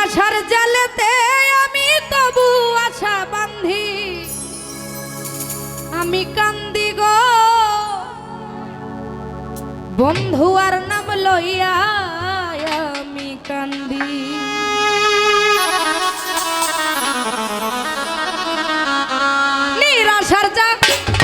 নিরাশার জালেতে আমি তবু আশা বান্ধি। আমি কান্দি গো। বন্ধু আর নাম লইয়া আমি কান্দি। নিরাশার জালেতে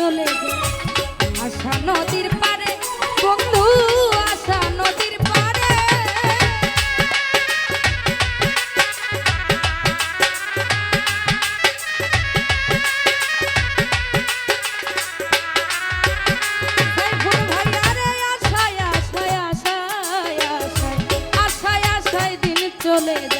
চলে আশা নদীর পারে, বন্ধু, আশা নদীর পারে। আশায় আশায় আশায় আশায় আশায় দিন চলে যায়।